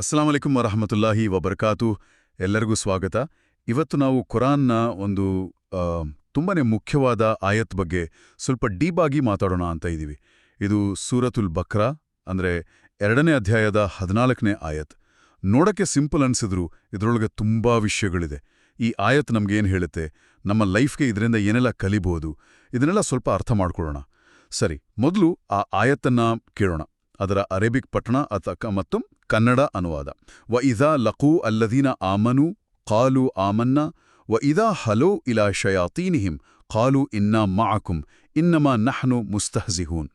ಅಸ್ಸಾಂ ವಲೈಕುಂ ವರಹಮತುಲ್ಲಾಹಿ ವಬರ್ಕಾತು. ಎಲ್ಲರಿಗೂ ಸ್ವಾಗತ. ಇವತ್ತು ನಾವು ಕುರಾನ್ನ ಒಂದು ತುಂಬಾನೇ ಮುಖ್ಯವಾದ ಆಯತ್ ಬಗ್ಗೆ ಸ್ವಲ್ಪ ಡೀಪ್ ಆಗಿ ಮಾತಾಡೋಣ ಅಂತ ಇದ್ದೀವಿ. ಇದು ಸೂರತುಲ್ ಬಕ್ರಾ, ಅಂದ್ರೆ ಎರಡನೇ ಅಧ್ಯಾಯದ ಹದಿನಾಲ್ಕನೇ ಆಯತ್. ನೋಡಕ್ಕೆ ಸಿಂಪಲ್ ಅನ್ಸಿದ್ರು, ಇದರೊಳಗೆ ತುಂಬಾ ವಿಷಯಗಳಿದೆ. ಈ ಆಯತ್ ನಮ್ಗೇನ್ ಹೇಳುತ್ತೆ? ನಮ್ಮ ಲೈಫ್ಗೆ ಇದರಿಂದ ಏನೆಲ್ಲ ಕಲಿಬೋದು? ಇದನ್ನೆಲ್ಲ ಸ್ವಲ್ಪ ಅರ್ಥ ಮಾಡ್ಕೊಳ್ಳೋಣ. ಸರಿ, ಮೊದಲು ಆ ಆಯತ್ತನ್ನು ಕೇಳೋಣ. ಅದರ ಅರೇಬಿಕ್ ಪಟ್ಟಣ ಅತಕ ಮತ್ತು ಕನ್ನಡ ಅನುವಾದ. ವ ಇದಾ ಲಕೂ ಅಲ್ಲದೀನ ಆಮನು ಕಾಲು ಆಮನ್ನ ವ ಇದಾ ಹಲೋ ಇಲಾ ಶಯಾತೀನಿಹಿಂ ಕಾಲು ಇನ್ನಾ ಮಾಕುಂ ಇನ್ನಮ ನಹ್ನು ಮುಸ್ತಹಜಿಹೂನ್.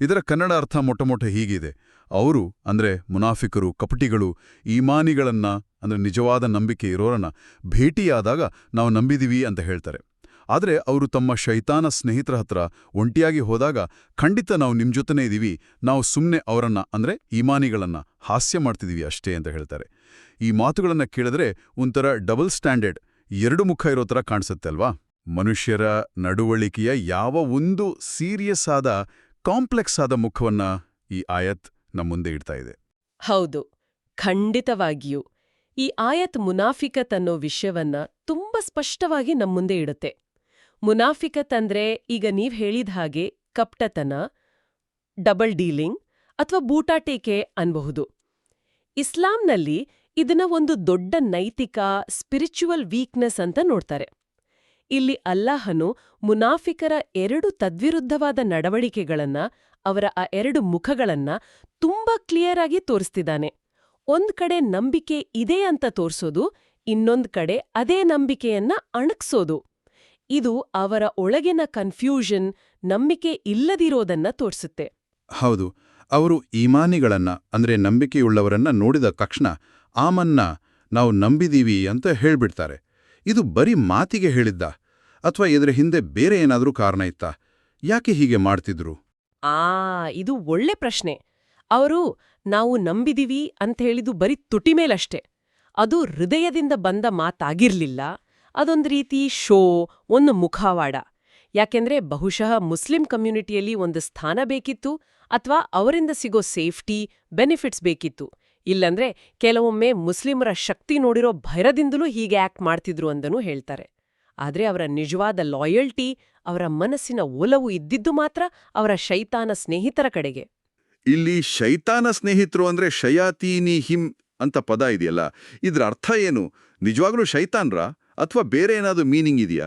ಇದರ ಕನ್ನಡ ಅರ್ಥ ಮೊಟ್ಟಮೊಟ್ಟ ಹೀಗಿದೆ. ಅವರು ಅಂದ್ರೆ ಮುನಾಫಿಕರು, ಕಪಟಿಗಳು, ಈಮಾನಿಗಳನ್ನ ಅಂದರೆ ನಿಜವಾದ ನಂಬಿಕೆ ಇರೋರನ್ನ ಭೇಟಿಯಾದಾಗ ನಾವು ನಂಬಿದೀವಿ ಅಂತ ಹೇಳ್ತಾರೆ. ಆದರೆ ಅವರು ತಮ್ಮ ಶೈತಾನ ಸ್ನೇಹಿತರ ಹತ್ರ ಒಂಟಿಯಾಗಿ ಹೋದಾಗ ಖಂಡಿತ ನಾವು ನಿಮ್ಮ ಜೊತೆನೇ ಇದ್ದೀವಿ ನಾವು ಸುಮ್ಮನೆ ಅವರನ್ನು, ಅಂದ್ರೆ ಈಮಾನಿಗಳನ್ನ ಹಾಸ್ಯ ಮಾಡ್ತಿದ್ದೀವಿ ಅಷ್ಟೇ ಅಂತ ಹೇಳ್ತಾರೆ. ಈ ಮಾತುಗಳನ್ನು ಕೇಳಿದ್ರೆ ಒಂಥರ ಡಬಲ್ ಸ್ಟ್ಯಾಂಡರ್ಡ್, ಎರಡು ಮುಖ ಇರೋ ಥರ ಕಾಣಿಸುತ್ತೆ ಅಲ್ವಾ? ಮನುಷ್ಯರ ನಡುವಳಿಕೆಯ ಯಾವ ಒಂದು ಸೀರಿಯಸ್ ಆದ, ಕಾಂಪ್ಲೆಕ್ಸ್ ಆದ ಮುಖವನ್ನ ಈ ಆಯತ್ ನಮ್ಮ ಮುಂದೆ ಇಡ್ತಾ ಇದೆ. ಹೌದು, ಖಂಡಿತವಾಗಿಯೂ. ಈ ಆಯತ್ ಮುನಾಫಿಕತ್ ಅನ್ನೋ ವಿಷಯವನ್ನ ತುಂಬಾ ಸ್ಪಷ್ಟವಾಗಿ ನಮ್ಮುಂದೆ ಇಡುತ್ತೆ. ಮುನಾಫಿಕತ್ ಅಂದ್ರೆ ಈಗ ನೀವ್ ಹೇಳಿದ ಹಾಗೆ ಕಪ್ಟತನ, ಡಬಲ್ ಡೀಲಿಂಗ್ ಅಥವಾ ಬೂಟಾಟೇಕೆ ಅನ್ಬಹುದು. ಇಸ್ಲಾಂನಲ್ಲಿ ಇದನ್ನ ಒಂದು ದೊಡ್ಡ ನೈತಿಕ ಸ್ಪಿರಿಚುವಲ್ ವೀಕ್ನೆಸ್ ಅಂತ ನೋಡ್ತಾರೆ. ಇಲ್ಲಿ ಅಲ್ಲಾಹನು ಮುನಾಫಿಕರ ಎರಡು ತದ್ವಿರುದ್ಧವಾದ ನಡವಳಿಕೆಗಳನ್ನ, ಅವರ ಆ ಎರಡು ಮುಖಗಳನ್ನ ತುಂಬಾ ಕ್ಲಿಯರ್ ಆಗಿ ತೋರಿಸ್ತಿದ್ದಾನೆ. ಒಂದ್ ಕಡೆ ನಂಬಿಕೆ ಇದೆ ಅಂತ ತೋರ್ಸೋದು, ಇನ್ನೊಂದ್ ಕಡೆ ಅದೇ ನಂಬಿಕೆಯನ್ನ ಅಣಕ್ಸೋದು. ಇದು ಅವರ ಒಳಗಿನ ಕನ್ಫ್ಯೂಷನ್ ನಂಬಿಕೆ ಇಲ್ಲದಿರೋದನ್ನ ತೋರಿಸುತ್ತೆ. ಹೌದು. ಅವರು ಈಮಾನಿಗಳನ್ನ ಅಂದ್ರೆ ನಂಬಿಕೆಯುಳ್ಳವರನ್ನ ನೋಡಿದ ತಕ್ಷಣ ಆಮನ್ನ ನಾವು ನಂಬಿದೀವಿ ಅಂತ ಹೇಳ್ಬಿಡ್ತಾರೆ. ಇದು ಬರೀ ಮಾತಿಗೆ ಹೇಳಿದ್ದ ಅಥವಾ ಇದರ ಹಿಂದೆ ಬೇರೆ ಏನಾದರೂ ಕಾರಣ ಇತ್ತಾ? ಯಾಕೆ ಹೀಗೆ ಮಾಡ್ತಿದ್ರು? ಆ ಇದು ಒಳ್ಳೆ ಪ್ರಶ್ನೆ. ಅವರು ನಾವು ನಂಬಿದೀವಿ ಅಂತ ಹೇಳಿದು ಬರೀ ತುಟಿ ಮೇಲಷ್ಟೇ ಅದು ಹೃದಯದಿಂದ ಬಂದ ಮಾತಾಗಿರ್ಲಿಲ್ಲ. ಅದೊಂದು ರೀತಿ ಶೋ, ಒಂದು ಮುಖವಾಡ. ಯಾಕೆಂದ್ರೆ ಬಹುಶಃ ಮುಸ್ಲಿಂ ಕಮ್ಯುನಿಟಿಯಲ್ಲಿ ಒಂದು ಸ್ಥಾನ ಬೇಕಿತ್ತು ಅಥವಾ ಅವರಿಂದ ಸಿಗೋ ಸೇಫ್ಟಿ, ಬೆನಿಫಿಟ್ಸ್ ಬೇಕಿತ್ತು. ಇಲ್ಲಂದ್ರೆ ಕೆಲವೊಮ್ಮೆ ಮುಸ್ಲಿಮರ ಶಕ್ತಿ ನೋಡಿರೋ ಭಯದಿಂದಲೂ ಹೀಗೆ ಆಕ್ಟ್ ಮಾಡ್ತಿದ್ರು ಅಂದನೂ ಹೇಳ್ತಾರೆ. ಆದ್ರೆ ಅವರ ನಿಜವಾದ ಲಾಯಲ್ಟಿ, ಅವರ ಮನಸ್ಸಿನ ಒಲವು ಇದ್ದಿದ್ದು ಮಾತ್ರ ಅವರ ಶೈತಾನ ಸ್ನೇಹಿತರ ಕಡೆಗೆ. ಇಲ್ಲಿ ಶೈತಾನ ಸ್ನೇಹಿತರು ಅಂದ್ರೆ ಶಯಾತೀನಿ ಹಿಂ ಅಂತ ಪದ ಇದೆಯಲ್ಲ? ಇದ್ರ ಅರ್ಥ ಏನು? ನಿಜವಾಗ್ಲೂ ಶೈತಾನ್ರ? ಅಥವಾ ಬೇರೆ ಏನಾದರೂ ಮೀನಿಂಗ್ ಇದೆಯಾ?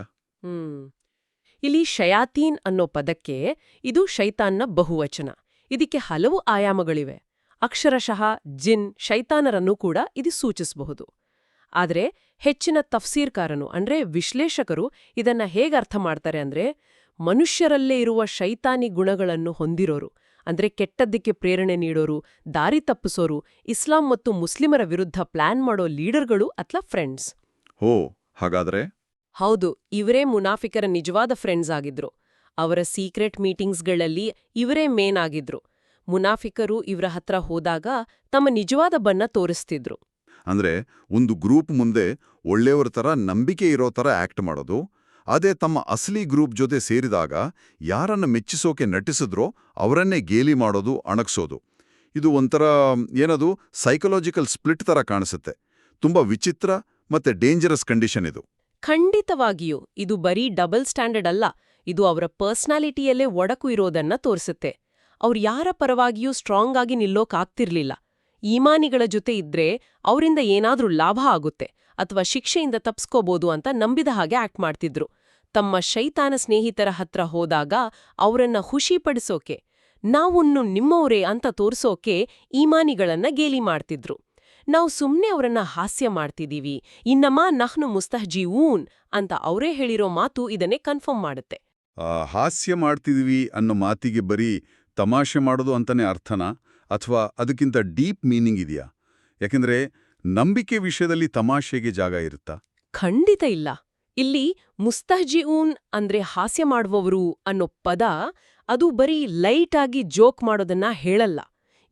ಇಲ್ಲಿ ಶಯಾತೀನ್ ಅನ್ನೋ ಪದಕ್ಕೆ ಇದು ಶೈತಾನ್ನ ಬಹುವಚನ. ಇದಕ್ಕೆ ಹಲವು ಆಯಾಮಗಳಿವೆ. ಅಕ್ಷರಶಃ ಜಿನ್ ಶೈತಾನರನ್ನು ಕೂಡ ಇದು ಸೂಚಿಸಬಹುದು. ಆದರೆ ಹೆಚ್ಚಿನ ತಫ್ಸೀರ್ಕಾರನು ಅಂದ್ರೆ ವಿಶ್ಲೇಷಕರು ಇದನ್ನ ಹೇಗೆ ಅರ್ಥ ಮಾಡ್ತಾರೆ ಅಂದ್ರೆ ಮನುಷ್ಯರಲ್ಲೇ ಇರುವ ಶೈತಾನಿ ಗುಣಗಳನ್ನು ಹೊಂದಿರೋರು ಅಂದ್ರೆ ಕೆಟ್ಟದ್ದಕ್ಕೆ ಪ್ರೇರಣೆ ನೀಡೋರು ದಾರಿ ತಪ್ಪಿಸೋರು ಇಸ್ಲಾಂ ಮತ್ತು ಮುಸ್ಲಿಮರ ವಿರುದ್ಧ ಪ್ಲಾನ್ ಮಾಡೋ ಲೀಡರ್ಗಳು ಅಥವಾ ಫ್ರೆಂಡ್ಸ್ ಹೋ ಹಾಗಾದ್ರೆ? ಹೌದು ಇವರೇ ಮುನಾಫಿಕರ ನಿಜವಾದ ಫ್ರೆಂಡ್ಸ್ ಆಗಿದ್ರು. ಅವರ ಸೀಕ್ರೆಟ್ ಮೀಟಿಂಗ್ಸ್ಗಳಲ್ಲಿ ಇವರೇ ಮೇನ್ ಆಗಿದ್ರು. ಮುನಾಫಿಕರು ಇವರ ಹತ್ರ ಹೋದಾಗ ತಮ್ಮ ನಿಜವಾದ ಬಣ್ಣ ತೋರಿಸ್ತಿದ್ರು. ಅಂದ್ರೆ ಒಂದು ಗ್ರೂಪ್ ಮುಂದೆ ಒಳ್ಳೆಯವರ ತರ ನಂಬಿಕೆ ಇರೋ ತರ ಆಕ್ಟ್ ಮಾಡೋದು ಅದೇ ತಮ್ಮ ಅಸಲಿ ಗ್ರೂಪ್ ಜೊತೆ ಸೇರಿದಾಗ ಯಾರನ್ನ ಮೆಚ್ಚಿಸೋಕೆ ನಟಿಸಿದ್ರೋ ಅವರನ್ನೇ ಗೇಲಿ ಮಾಡೋದು ಅಣಗ್ಸೋದು. ಇದು ಒಂಥರ ಏನದು ಸೈಕಲಾಜಿಕಲ್ ಸ್ಪ್ಲಿಟ್ ತರ ಕಾಣಿಸುತ್ತೆ. ತುಂಬಾ ವಿಚಿತ್ರ ಮತ್ತೆ ಡೇಂಜರಸ್ ಕಂಡೀಷನ್ ಇದು. ಖಂಡಿತವಾಗಿಯೂ, ಇದು ಬರೀ ಡಬಲ್ ಸ್ಟ್ಯಾಂಡರ್ಡ್ ಅಲ್ಲ, ಇದು ಅವರ ಪರ್ಸ್ನಾಲಿಟಿಯಲ್ಲೇ ಒಡಕು ಇರೋದನ್ನ ತೋರಿಸುತ್ತೆ. ಅವ್ರು ಯಾರ ಪರವಾಗಿಯೂ ಸ್ಟ್ರಾಂಗ್ ಆಗಿ ನಿಲ್ಲೋಕಾಗ್ತಿರ್ಲಿಲ್ಲ ಈಮಾನಿಗಳ ಜೊತೆ ಇದ್ರೆ ಅವರಿಂದ ಏನಾದ್ರೂ ಲಾಭ ಆಗುತ್ತೆ, ಅಥವಾ ಶಿಕ್ಷೆಯಿಂದ ತಪ್ಸ್ಕೋಬೋದು ಅಂತ ನಂಬಿದ ಹಾಗೆ ಆಕ್ಟ್ ಮಾಡ್ತಿದ್ರು. ತಮ್ಮ ಶೈತಾನ ಸ್ನೇಹಿತರ ಹತ್ರ ಹೋದಾಗ ಅವರನ್ನ ಖುಷಿಪಡಿಸೋಕೆ ನಾವುನ್ನು ನಿಮ್ಮವರೇ ಅಂತ ತೋರ್ಸೋಕೆ ಈಮಾನಿಗಳನ್ನ ಗೇಲಿ ಮಾಡ್ತಿದ್ರು. ನಾವು ಸುಮ್ಮನೆ ಅವರನ್ನ ಹಾಸ್ಯ ಮಾಡ್ತಿದ್ದೀವಿ ಇನ್ನಮ್ಮ ನಹ್ನು ಮುಸ್ತಹಜೀವೂನ್ ಅಂತ ಅವರೇ ಹೇಳಿರೋ ಮಾತು ಇದನ್ನೇ ಕನ್ಫರ್ಮ್ ಮಾಡುತ್ತೆ. ಹಾಸ್ಯ ಮಾಡ್ತಿದೀವಿ ಅನ್ನೋ ಮಾತಿಗೆ ಬರೀ ತಮಾಷೆ ಮಾಡೋದು ಅಂತಾನೆ ಅರ್ಥನಾ? ಅಥವಾ ಅದಕ್ಕಿಂತ ಡೀಪ್ ಮೀನಿಂಗ್ ಇದೆಯಾ? ಯಾಕೆಂದ್ರೆ ನಂಬಿಕೆ ವಿಷಯದಲ್ಲಿ ತಮಾಷೆಗೆ ಜಾಗ ಇರುತ್ತಾ? ಖಂಡಿತ ಇಲ್ಲ. ಇಲ್ಲಿ ಮುಸ್ತಹಜಿಊನ್ ಅಂದ್ರೆ ಹಾಸ್ಯ ಮಾಡುವವರು ಅನ್ನೋ ಪದ ಅದು ಬರೀ ಲೈಟ್ ಆಗಿ ಜೋಕ್ ಮಾಡೋದನ್ನ ಹೇಳಲ್ಲ.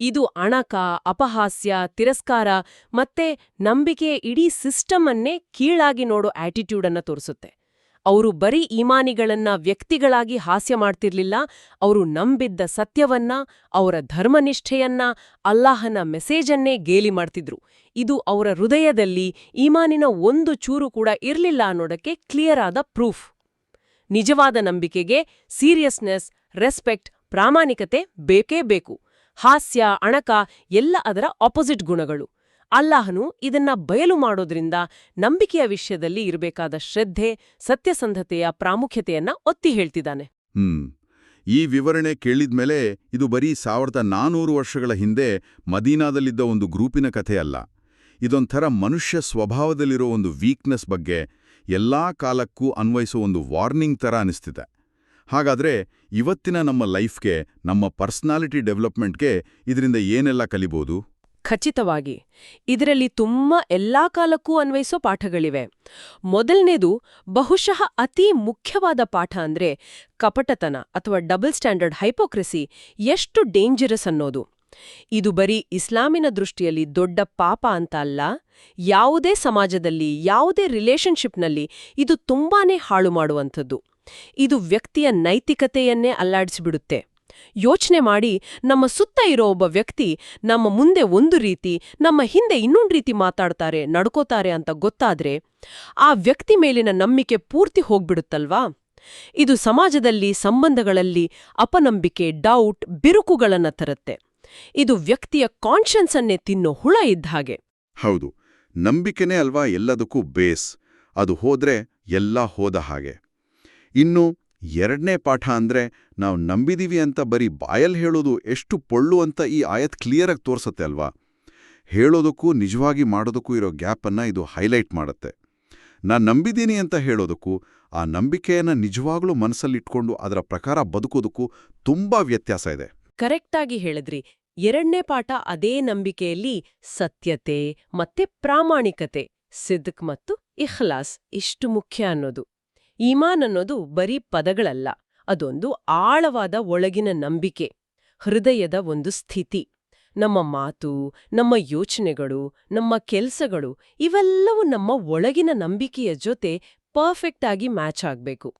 ಇದು ಅಣಕ, ಅಪಹಾಸ್ಯ, ತಿರಸ್ಕಾರ ಮತ್ತೆ ನಂಬಿಕೆಯ ಇಡೀ ಸಿಸ್ಟಮ್ ಅನ್ನೇ ಕೀಳಾಗಿ ನೋಡೋ ಆಟಿಟ್ಯೂಡ್ ತೋರಿಸುತ್ತೆ. ಅವರು ಬರೀ ಈಮಾನಿಗಳನ್ನ ವ್ಯಕ್ತಿಗಳಾಗಿ ಹಾಸ್ಯ ಮಾಡ್ತಿರ್ಲಿಲ್ಲ, ಅವರು ನಂಬಿದ್ದ ಸತ್ಯವನ್ನ, ಅವರ ಧರ್ಮನಿಷ್ಠೆಯನ್ನ, ಅಲ್ಲಾಹನ ಮೆಸೇಜನ್ನೇ ಗೇಲಿ ಮಾಡ್ತಿದ್ರು. ಇದು ಅವರ ಹೃದಯದಲ್ಲಿ ಈಮಾನಿನ ಒಂದು ಚೂರು ಕೂಡ ಇರಲಿಲ್ಲ ಅನ್ನೋದಕ್ಕೆ ಕ್ಲಿಯರ್ ಆದ ಪ್ರೂಫ್ ನಿಜವಾದ ನಂಬಿಕೆಗೆ ಸೀರಿಯಸ್ನೆಸ್ ರೆಸ್ಪೆಕ್ಟ್ ಪ್ರಾಮಾಣಿಕತೆ ಬೇಕೇ ಬೇಕು. ಹಾಸ್ಯ, ಅಣಕ ಎಲ್ಲ ಅದರ ಆಪೋಸಿಟ್ ಗುಣಗಳು. ಅಲ್ಲಾಹನು ಇದನ್ನ ಬಯಲು ಮಾಡೋದ್ರಿಂದ ನಂಬಿಕೆಯ ವಿಷಯದಲ್ಲಿ ಇರಬೇಕಾದ ಶ್ರದ್ಧೆ, ಸತ್ಯಸಂಧತೆಯ ಪ್ರಾಮುಖ್ಯತೆಯನ್ನ ಒತ್ತಿ ಹೇಳ್ತಿದ್ದಾನೆ. ಹ್ಮ್. ಈ ವಿವರಣೆ ಕೇಳಿದ್ಮೇಲೆ ಇದು ಬರೀ ಸಾವಿರದ ನಾನೂರು ವರ್ಷಗಳ ಹಿಂದೆ ಮದೀನಾದಲ್ಲಿದ್ದ ಒಂದು ಗ್ರೂಪಿನ ಕಥೆ ಅಲ್ಲ ಇದೊಂಥರ ಮನುಷ್ಯ ಸ್ವಭಾವದಲ್ಲಿರೋ ಒಂದು ವೀಕ್ನೆಸ್ ಬಗ್ಗೆ ಎಲ್ಲಾ ಕಾಲಕ್ಕೂ ಅನ್ವಯಿಸೋ ಒಂದು ವಾರ್ನಿಂಗ್ ಥರ ಅನಿಸ್ತಿದೆ. ಹಾಗಾದ್ರೆ ಇವತ್ತಿನ ನಮ್ಮ ಲೈಫ್ಗೆ, ನಮ್ಮ ಪರ್ಸನಾಲಿಟಿ ಡೆವಲಪ್ಮೆಂಟ್ಗೆ ಇದರಿಂದ ಏನೆಲ್ಲ ಕಲಿಬೋದು? ಖಚಿತವಾಗಿ, ಇದರಲ್ಲಿ ತುಂಬಾ ಎಲ್ಲಾ ಕಾಲಕ್ಕೂ ಅನ್ವಯಿಸೋ ಪಾಠಗಳಿವೆ. ಮೊದಲನೇದು ಬಹುಶಃ ಅತಿ ಮುಖ್ಯವಾದ ಪಾಠ ಅಂದ್ರೆ ಕಪಟತನ ಅಥವಾ ಡಬಲ್ ಸ್ಟ್ಯಾಂಡರ್ಡ್ ಹೈಪೋಕ್ರೆಸಿ, ಎಷ್ಟು ಡೇಂಜರಸ್ ಅನ್ನೋದು. ಇದು ಬರೀ ಇಸ್ಲಾಮಿನ ದೃಷ್ಟಿಯಲ್ಲಿ ದೊಡ್ಡ ಪಾಪ ಅಂತ ಅಲ್ಲ, ಯಾವುದೇ ಸಮಾಜದಲ್ಲಿ, ಯಾವುದೇ ರಿಲೇಷನ್ಶಿಪ್ನಲ್ಲಿ ಇದು ತುಂಬಾನೇ ಹಾಳು ಮಾಡುವಂಥದ್ದು. ಇದು ವ್ಯಕ್ತಿಯ ನೈತಿಕತೆಯನ್ನೇ ಅಲ್ಲಾಡಿಸಿಬಿಡುತ್ತೆ. ಯೋಚನೆ ಮಾಡಿ, ನಮ್ಮ ಸುತ್ತ ಇರೋ ಒಬ್ಬ ವ್ಯಕ್ತಿ ನಮ್ಮ ಮುಂದೆ ಒಂದು ರೀತಿ, ನಮ್ಮ ಹಿಂದೆ ಇನ್ನೊಂದು ರೀತಿ ಮಾತಾಡ್ತಾರೆ, ನಡ್ಕೋತಾರೆ ಅಂತ ಗೊತ್ತಾದ್ರೆ, ಆ ವ್ಯಕ್ತಿ ಮೇಲಿನ ನಂಬಿಕೆ ಪೂರ್ತಿ ಹೋಗ್ಬಿಡುತ್ತಲ್ವಾ? ಇದು ಸಮಾಜದಲ್ಲಿ ಸಂಬಂಧಗಳಲ್ಲಿ ಅಪನಂಬಿಕೆ, ಡೌಟ್, ಬಿರುಕುಗಳನ್ನ ತರುತ್ತೆ. ಇದು ವ್ಯಕ್ತಿಯ ಕಾನ್ಷಿಯನ್ಸ್ ಅನ್ನೇ ತಿನ್ನೋ ಹುಳ ಇದ್ದ ಹಾಗೆ. ಹೌದು, ನಂಬಿಕೆನೇ ಅಲ್ವಾ ಎಲ್ಲದಕ್ಕೂ ಬೇಸ್? ಅದು ಹೋದ್ರೆ ಎಲ್ಲ ಹೋದ ಹಾಗೆ. ಇನ್ನು ಎರಡನೇ ಪಾಠ ಅಂದ್ರೆ ನಾವು ನಂಬಿದೀವಿ ಅಂತ ಬರೀ ಬಾಯಲ್ಲಿ ಹೇಳೋದು ಎಷ್ಟು ಪೊಳ್ಳು ಅಂತ ಈ ಆಯತ್ ಕ್ಲಿಯರಾಗಿ ತೋರಿಸುತ್ತೆ ಅಲ್ವಾ? ಹೇಳೋದಕ್ಕೂ ನಿಜವಾಗಿ ಮಾಡೋದಕ್ಕೂ ಇರೋ ಗ್ಯಾಪನ್ನು ಇದು ಹೈಲೈಟ್ ಮಾಡುತ್ತೆ. ನಾನು ನಂಬಿದ್ದೀನಿ ಅಂತ ಹೇಳೋದಕ್ಕೂ ಆ ನಂಬಿಕೆಯನ್ನ ನಿಜವಾಗ್ಲೂ ಮನಸ್ಸಲ್ಲಿಟ್ಕೊಂಡು ಅದರ ಪ್ರಕಾರ ಬದುಕೋದಕ್ಕೂ ತುಂಬಾ ವ್ಯತ್ಯಾಸ ಇದೆ. ಕರೆಕ್ಟಾಗಿ ಹೇಳಿದ್ರಿ. ಎರಡನೇ ಪಾಠ ಅದೇ ನಂಬಿಕೆಯಲ್ಲಿ ಸತ್ಯತೆ ಮತ್ತೆ ಪ್ರಾಮಾಣಿಕತೆ, ಸಿದ್ಕ್ ಮತ್ತು ಇಖ್ಲಾಸ್ ಇಷ್ಟು ಮುಖ್ಯ ಅನ್ನೋದು. ಈಮಾನ್ ಅನ್ನೋದು ಬರೀ ಪದಗಳಲ್ಲ, ಅದೊಂದು ಆಳವಾದ ಒಳಗಿನ ನಂಬಿಕೆ, ಹೃದಯದ ಒಂದು ಸ್ಥಿತಿ. ನಮ್ಮ ಮಾತು, ನಮ್ಮ ಯೋಚನೆಗಳು, ನಮ್ಮ ಕೆಲಸಗಳು, ಇವೆಲ್ಲವೂ ನಮ್ಮ ಒಳಗಿನ ನಂಬಿಕೆಯ ಜೊತೆ ಪರ್ಫೆಕ್ಟ್ ಆಗಿ ಮ್ಯಾಚ್ ಆಗಬೇಕು.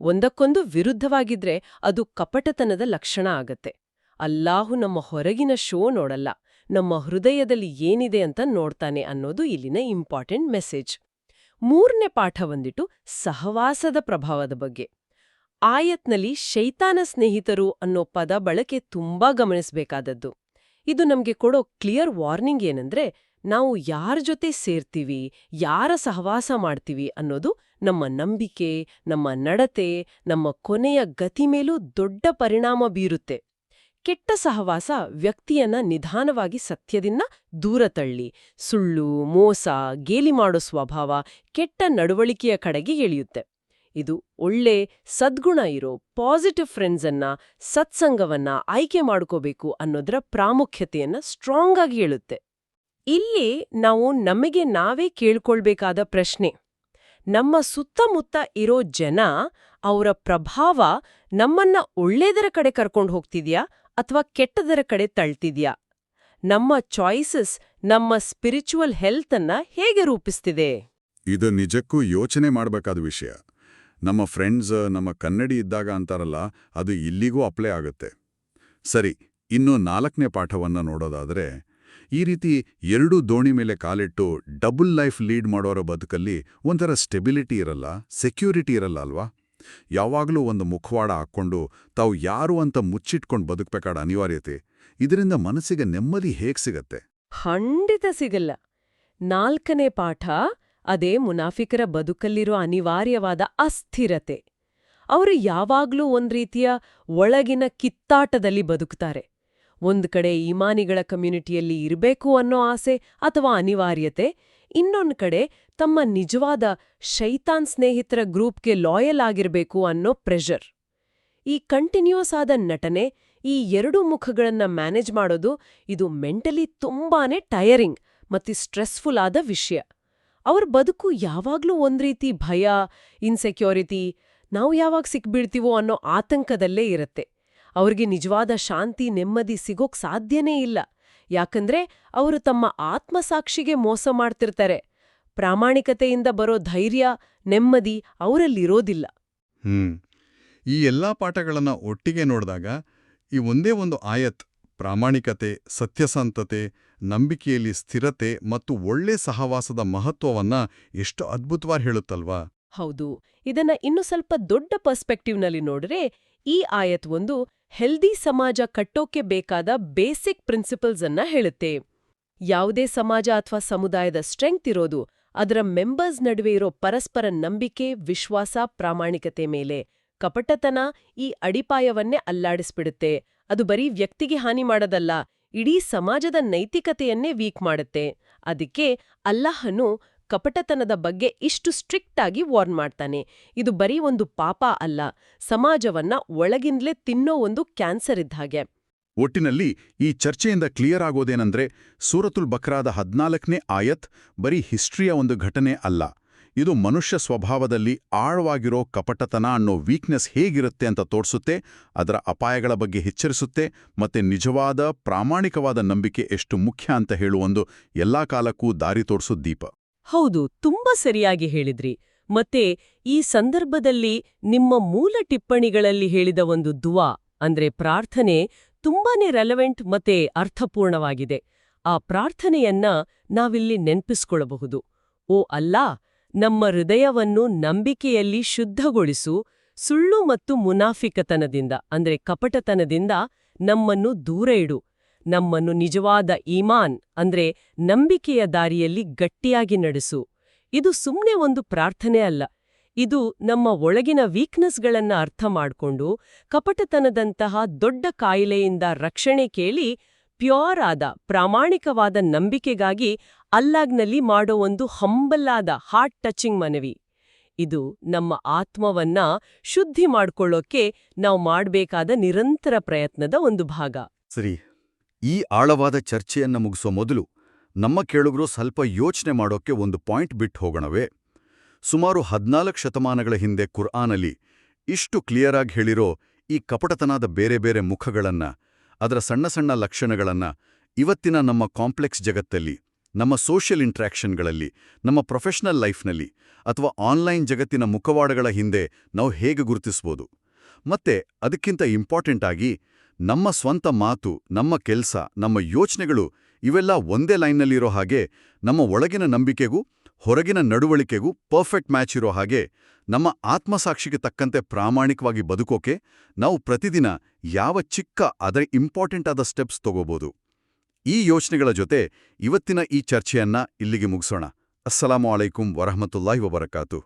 ಒಂದಕ್ಕೊಂದು ವಿರುದ್ಧವಾಗಿದ್ರೆ ಅದು ಕಪಟತನದ ಲಕ್ಷಣ ಆಗತ್ತೆ. ಅಲ್ಲಾಹು ನಮ್ಮ ಹೊರಗಿನ ಶೋ ನೋಡಲ್ಲ, ನಮ್ಮ ಹೃದಯದಲ್ಲಿ ಏನಿದೆ ಅಂತ ನೋಡ್ತಾನೆ ಅನ್ನೋದು ಇಲ್ಲಿನ ಇಂಪಾರ್ಟೆಂಟ್ ಮೆಸೇಜ್ ಮೂರನೇ ಪಾಠ ಬಂದಿಟ್ಟು ಸಹವಾಸದ ಪ್ರಭಾವದ ಬಗ್ಗೆ. ಆಯತ್ನಲ್ಲಿ ಶೈತಾನ ಸ್ನೇಹಿತರು ಅನ್ನೋ ಪದ ಬಳಕೆ ತುಂಬಾ ಗಮನಿಸಬೇಕಾದದ್ದು. ಇದು ನಮ್ಗೆ ಕೊಡೋ ಕ್ಲಿಯರ್ ವಾರ್ನಿಂಗ್ ಏನಂದ್ರೆ, ನಾವು ಯಾರ ಜೊತೆ ಸೇರ್ತೀವಿ, ಯಾರ ಸಹವಾಸ ಮಾಡ್ತೀವಿ ಅನ್ನೋದು ನಮ್ಮ ನಂಬಿಕೆ, ನಮ್ಮ ನಡತೆ, ನಮ್ಮ ಕೊನೆಯ ಗತಿ ಮೇಲೂ ದೊಡ್ಡ ಪರಿಣಾಮ ಬೀರುತ್ತೆ. ಕೆಟ್ಟ ಸಹವಾಸ ವ್ಯಕ್ತಿಯನ್ನ ನಿಧಾನವಾಗಿ ಸತ್ಯದಿಂದ ದೂರ ತಳ್ಳಿ. ಸುಳ್ಳು, ಮೋಸ, ಗೇಲಿ ಮಾಡೋ ಸ್ವಭಾವ ಕೆಟ್ಟ ನಡವಳಿಕೆಯ ಕಡೆಗೆ ಎಳೆಯುತ್ತೆ ಇದು ಒಳ್ಳೆ ಸದ್ಗುಣ ಇರೋ ಪಾಸಿಟಿವ್ ಫ್ರೆಂಡ್ಸನ್ನ ಸತ್ಸಂಗವನ್ನ ಆಯ್ಕೆ ಮಾಡ್ಕೋಬೇಕು ಅನ್ನೋದರ ಪ್ರಾಮುಖ್ಯತೆಯನ್ನ ಸ್ಟ್ರಾಂಗ್ ಆಗಿ ಹೇಳುತ್ತೆ. ಇಲ್ಲಿ ನಾವು ನಮಗೆ ನಾವೇ ಕೇಳ್ಕೊಳ್ಬೇಕಾದ ಪ್ರಶ್ನೆ. ನಮ್ಮ ಸುತ್ತಮುತ್ತ ಇರೋ ಜನ ಅವರ ಪ್ರಭಾವ ನಮ್ಮನ್ನ ಒಳ್ಳೇದರ ಕಡೆ ಕರ್ಕೊಂಡು ಹೋಗ್ತಿದ್ಯಾ? ಅಥವಾ ಕೆಟ್ಟದರ ಕಡೆ ತಳ್ತಿದ್ಯಾ? ನಮ್ಮ ಚಾಯ್ಸಸ್ ನಮ್ಮ ಸ್ಪಿರಿಚುವಲ್ ಹೆಲ್ತ್ ಅನ್ನ ಹೇಗೆ ರೂಪಿಸ್ತಿದೆ? ಇದು ನಿಜಕ್ಕೂ ಯೋಚನೆ ಮಾಡಬೇಕಾದ ವಿಷಯ. ನಮ್ಮ ಫ್ರೆಂಡ್ಸ್, ನಮ್ಮ ಕನ್ನಡಿ ಇದ್ದಾಗ ಅಂತಾರಲ್ಲ, ಅದು ಇಲ್ಲಿಗೂ ಅಪ್ಲೈ ಆಗುತ್ತೆ. ಸರಿ, ಇನ್ನು ನಾಲ್ಕನೇ ಪಾಠವನ್ನ ನೋಡೋದಾದ್ರೆ, ಈ ರೀತಿ ಎರಡೂ ದೋಣಿ ಮೇಲೆ ಕಾಲಿಟ್ಟು ಡಬಲ್ ಲೈಫ್ ಲೀಡ್ ಮಾಡೋರ ಬದುಕಲ್ಲಿ ಒಂಥರ ಸ್ಟೆಬಿಲಿಟಿ ಇರಲ್ಲ, ಸೆಕ್ಯೂರಿಟಿ ಇರಲ್ಲ ಅಲ್ವಾ? ಯಾವಾಗಲೂ ಒಂದು ಮುಖವಾಡ ಹಾಕ್ಕೊಂಡು ತಾವು ಯಾರು ಅಂತ ಮುಚ್ಚಿಟ್ಕೊಂಡು ಬದುಕಬೇಕಾದ ಅನಿವಾರ್ಯತೆ ಇದರಿಂದ ಮನಸ್ಸಿಗೆ ನೆಮ್ಮದಿ ಹೇಗ್ ಸಿಗತ್ತೆ? ಖಂಡಿತ ಸಿಗಲ್ಲ. ನಾಲ್ಕನೇ ಪಾಠ ಅದೇ ಮುನಾಫಿಕರ ಬದುಕಲ್ಲಿರೋ ಅನಿವಾರ್ಯವಾದ ಅಸ್ಥಿರತೆ. ಅವರು ಯಾವಾಗ್ಲೂ ಒಂದ್ ರೀತಿಯ ಒಳಗಿನ ಕಿತ್ತಾಟದಲ್ಲಿ ಬದುಕ್ತಾರೆ. ಒಂದು ಕಡೆ ಇಮಾನಿಗಳ ಕಮ್ಯುನಿಟಿಯಲ್ಲಿ ಇರಬೇಕು ಅನ್ನೋ ಆಸೆ ಅಥವಾ ಅನಿವಾರ್ಯತೆ ಇನ್ನೊಂದ್ ಕಡೆ ತಮ್ಮ ನಿಜವಾದ ಶೈತಾನ್ ಸ್ನೇಹಿತರ ಗ್ರೂಪ್ಗೆ ಲಾಯಲ್ ಆಗಿರಬೇಕು ಅನ್ನೋ ಪ್ರೆಷರ್. ಈ ಕಂಟಿನ್ಯೂಸ್ ಆದ ನಟನೆ, ಈ ಎರಡೂ ಮುಖಗಳನ್ನ ಮ್ಯಾನೇಜ್ ಮಾಡೋದು ಇದು ಮೆಂಟಲಿ ತುಂಬಾನೇ ಟಯರಿಂಗ್ ಮತ್ತು ಸ್ಟ್ರೆಸ್ಫುಲ್ ಆದ ವಿಷಯ. ಅವ್ರ ಬದುಕು ಯಾವಾಗ್ಲೂ ಒಂದ್ ರೀತಿ ಭಯ, ಇನ್ಸೆಕ್ಯೂರಿಟಿ, ನಾವು ಯಾವಾಗ ಸಿಕ್ಬಿಡ್ತೀವೋ ಅನ್ನೋ ಆತಂಕದಲ್ಲೇ ಇರತ್ತೆ. ಅವ್ರಿಗೆ ನಿಜವಾದ ಶಾಂತಿ, ನೆಮ್ಮದಿ ಸಿಗೋಕ್ ಸಾಧ್ಯನೇ ಇಲ್ಲ. ಯಾಕಂದ್ರೆ ಅವರು ತಮ್ಮ ಆತ್ಮಸಾಕ್ಷಿಗೆ ಮೋಸ ಮಾಡ್ತಿರ್ತಾರೆ. ಪ್ರಾಮಾಣಿಕತೆಯಿಂದ ಬರೋ ಧೈರ್ಯ ನೆಮ್ಮದಿ ಅವರಲ್ಲಿರೋದಿಲ್ಲ. ಹ್ಮ್. ಈ ಎಲ್ಲಾ ಪಾಠಗಳನ್ನ ಒಟ್ಟಿಗೆ ನೋಡಿದಾಗ ಈ ಒಂದೇ ಒಂದು ಆಯತ್ ಪ್ರಾಮಾಣಿಕತೆ ಸತ್ಯಸಂತತೆ ನಂಬಿಕೆಯಲ್ಲಿ ಸ್ಥಿರತೆ ಮತ್ತು ಒಳ್ಳೆ ಸಹವಾಸದ ಮಹತ್ವವನ್ನ ಎಷ್ಟು ಅದ್ಭುತವಾಗಿ ಹೇಳುತ್ತಲ್ವಾ? ಹೌದು. ಇದನ್ನ ಇನ್ನು ಸ್ವಲ್ಪ ದೊಡ್ಡ ಪರ್ಸ್ಪೆಕ್ಟಿವ್ನಲ್ಲಿ ನೋಡ್ರೆ ಈ ಆಯತ್ ಒಂದು ಹೆಲ್ದಿ ಸಮಾಜ ಕಟ್ಟೋಕೆ ಬೇಕಾದ ಬೇಸಿಕ್ ಪ್ರಿನ್ಸಿಪಲ್ಸ್ ಅನ್ನ ಹೇಳುತ್ತೆ. ಯಾವುದೇ ಸಮಾಜ ಅಥವಾ ಸಮುದಾಯದ ಸ್ಟ್ರೆಂಗ್ತ್ ಇರೋದು ಅದರ ಮೆಂಬರ್ಸ್ ನಡುವೆ ಇರೋ ಪರಸ್ಪರ ನಂಬಿಕೆ, ವಿಶ್ವಾಸ, ಪ್ರಾಮಾಣಿಕತೆ ಮೇಲೆ. ಕಪಟತನ ಈ ಅಡಿಪಾಯವನ್ನೇ ಅಲ್ಲಾಡಿಸ್ಬಿಡುತ್ತೆ. ಅದು ಬರೀ ವ್ಯಕ್ತಿಗೆ ಹಾನಿ ಮಾಡೋದಲ್ಲ, ಇಡೀ ಸಮಾಜದ ನೈತಿಕತೆಯನ್ನೇ ವೀಕ್ ಮಾಡುತ್ತೆ. ಅದಕ್ಕೆ ಅಲ್ಲಾಹನು ಕಪಟತನದ ಬಗ್ಗೆ ಇಷ್ಟು ಸ್ಟ್ರಿಕ್ಟ್ ಆಗಿ ವಾರ್ನ್ ಮಾಡ್ತಾನೆ. ಇದು ಬರೀ ಒಂದು ಪಾಪ ಅಲ್ಲ, ಸಮಾಜವನ್ನ ಒಳಗಿಂದಲೇ ತಿನ್ನೋ ಒಂದು ಕ್ಯಾನ್ಸರ್ ಇದ್ದ ಹಾಗೆ. ಒಟ್ಟಿನಲ್ಲಿ ಈ ಚರ್ಚೆಯಿಂದ ಕ್ಲಿಯರ್ ಆಗೋದೇನಂದ್ರೆ, ಸೂರತುಲ್ ಬಕ್ರಾದ ಹದ್ನಾಲ್ಕನೇ ಆಯತ್ ಬರೀ ಹಿಸ್ಟ್ರಿಯ ಒಂದು ಘಟನೆ ಅಲ್ಲ. ಇದು ಮನುಷ್ಯ ಸ್ವಭಾವದಲ್ಲಿ ಆಳವಾಗಿರೋ ಕಪಟತನ ಅನ್ನೋ ವೀಕ್ನೆಸ್ ಹೇಗಿರುತ್ತೆ ಅಂತ ತೋರಿಸುತ್ತೆ, ಅದರ ಅಪಾಯಗಳ ಬಗ್ಗೆ ಎಚ್ಚರಿಸುತ್ತೆ, ಮತ್ತೆ ನಿಜವಾದ ಪ್ರಾಮಾಣಿಕವಾದ ನಂಬಿಕೆ ಎಷ್ಟು ಮುಖ್ಯ ಅಂತ ಹೇಳುವೊಂದು ಎಲ್ಲಾ ಕಾಲಕ್ಕೂ ದಾರಿ ತೋರಿಸೋ ದೀಪ. ಹೌದು, ತುಂಬಾ ಸರಿಯಾಗಿ ಹೇಳಿದ್ರಿ. ಮತ್ತೆ ಈ ಸಂದರ್ಭದಲ್ಲಿ ನಿಮ್ಮ ಮೂಲ ಟಿಪ್ಪಣಿಗಳಲ್ಲಿ ಹೇಳಿದ ಒಂದು ದುವಾ, ಅಂದ್ರೆ ಪ್ರಾರ್ಥನೆ, ತುಂಬಾನೇ ರೆಲೆವೆಂಟ್ ಮತ್ತೆ ಅರ್ಥಪೂರ್ಣವಾಗಿದೆ. ಆ ಪ್ರಾರ್ಥನೆಯನ್ನ ನಾವಿಲ್ಲಿ ನೆನ್ಪಿಸ್ಕೊಳ್ಳಬಹುದು ಓ ಅಲ್ಲಾ, ನಮ್ಮ ಹೃದಯವನ್ನು ನಂಬಿಕೆಯಲ್ಲಿ ಶುದ್ಧಗೊಳಿಸು, ಸುಳ್ಳು ಮತ್ತು ಮುನಾಫಿಕತನದಿಂದ, ಅಂದ್ರೆ ಕಪಟತನದಿಂದ ನಮ್ಮನ್ನು ದೂರ ಇಡು. ನಮ್ಮನ್ನು ನಿಜವಾದ ಈಮಾನ್ ಅಂದ್ರೆ ನಂಬಿಕೆಯ ದಾರಿಯಲ್ಲಿ ಗಟ್ಟಿಯಾಗಿ ನಡೆಸು. ಇದು ಸುಮ್ಮನೆ ಒಂದು ಪ್ರಾರ್ಥನೆ ಅಲ್ಲ. ಇದು ನಮ್ಮ ಒಳಗಿನ ವೀಕ್ನೆಸ್ಗಳನ್ನ ಅರ್ಥ ಮಾಡ್ಕೊಂಡು ಕಪಟತನದಂತಹ ದೊಡ್ಡ ಕಾಯಿಲೆಯಿಂದ ರಕ್ಷಣೆ ಕೇಳಿ ಪ್ಯೂರ್ ಆದ, ಪ್ರಾಮಾಣಿಕವಾದ ನಂಬಿಕೆಗಾಗಿ ಅಲ್ಲಾಗ್ನಲ್ಲಿ ಮಾಡೋ ಒಂದು ಹಂಬಲ್ಲಾದ ಹಾರ್ಟ್ ಟಚಿಂಗ್ ಮನವಿ. ಇದು ನಮ್ಮ ಆತ್ಮವನ್ನ ಶುದ್ಧಿ ಮಾಡ್ಕೊಳ್ಳೋಕೆ ನಾವು ಮಾಡಬೇಕಾದ ನಿರಂತರ ಪ್ರಯತ್ನದ ಒಂದು ಭಾಗ. ಸರಿ ಈ ಆಳವಾದ ಚರ್ಚೆಯನ್ನ ಮುಗಿಸೋ ಮೊದಲು ನಮ್ಮ ಕೇಳುಗರು ಸ್ವಲ್ಪ ಯೋಚನೆ ಮಾಡೋಕ್ಕೆ ಒಂದು ಪಾಯಿಂಟ್ ಬಿಟ್ಟು ಹೋಗೋಣವೇ. ಸುಮಾರು ಹದಿನಾಲ್ಕು ಶತಮಾನಗಳ ಹಿಂದೆ ಕುರ್ಆನಲ್ಲಿ ಇಷ್ಟು ಕ್ಲಿಯರಾಗಿ ಹೇಳಿರೋ ಈ ಕಪಟತನದ ಬೇರೆ ಬೇರೆ ಮುಖಗಳನ್ನ, ಅದರ ಸಣ್ಣ ಸಣ್ಣ ಲಕ್ಷಣಗಳನ್ನ ಇವತ್ತಿನ ನಮ್ಮ ಕಾಂಪ್ಲೆಕ್ಸ್ ಜಗತ್ತಲ್ಲಿ, ನಮ್ಮ ಸೋಷಿಯಲ್ ಇಂಟ್ರ್ಯಾಕ್ಷನ್ಗಳಲ್ಲಿ ನಮ್ಮ ಪ್ರೊಫೆಷನಲ್ ಲೈಫ್ನಲ್ಲಿ ಅಥವಾ ಆನ್ಲೈನ್ ಜಗತ್ತಿನ ಮುಖವಾಡಗಳ ಹಿಂದೆ ನಾವು ಹೇಗೆ ಗುರುತಿಸ್ಬೋದು. ಮತ್ತೆ ಅದಕ್ಕಿಂತ ಇಂಪಾರ್ಟೆಂಟ್ ಆಗಿ ನಮ್ಮ ಸ್ವಂತ ಮಾತು, ನಮ್ಮ ಕೆಲ್ಸ, ನಮ್ಮ ಯೋಚನೆಗಳು ಇವೆಲ್ಲ ಒಂದೇ ಲೈನ್ನಲ್ಲಿರೋ ಹಾಗೆ ನಮ್ಮ ಒಳಗಿನ ನಂಬಿಕೆಗೂ, ಹೊರಗಿನ ನಡವಳಿಕೆಗೂ ಪರ್ಫೆಕ್ಟ್ ಮ್ಯಾಚ್ ಇರೋ ಹಾಗೆ ನಮ್ಮ ಆತ್ಮಸಾಕ್ಷಿಗೆ ತಕ್ಕಂತೆ ಪ್ರಾಮಾಣಿಕವಾಗಿ ಬದುಕೋಕೆ ನಾವು ಪ್ರತಿದಿನ ಯಾವ ಚಿಕ್ಕ, ಆದರೆ ಇಂಪಾರ್ಟೆಂಟ್ ಆದ ಸ್ಟೆಪ್ಸ್ ತಗೋಬೋದು. ಈ ಯೋಚನೆಗಳ ಜೊತೆ ಇವತ್ತಿನ ಈ ಚರ್ಚೆಯನ್ನ ಇಲ್ಲಿಗೆ ಮುಗಿಸೋಣ. ಅಸ್ಸಲಾಮು ಅಲೈಕುಂ ವರಹಮತುಲ್ಲಾಹಿ ವಬರಕಾತು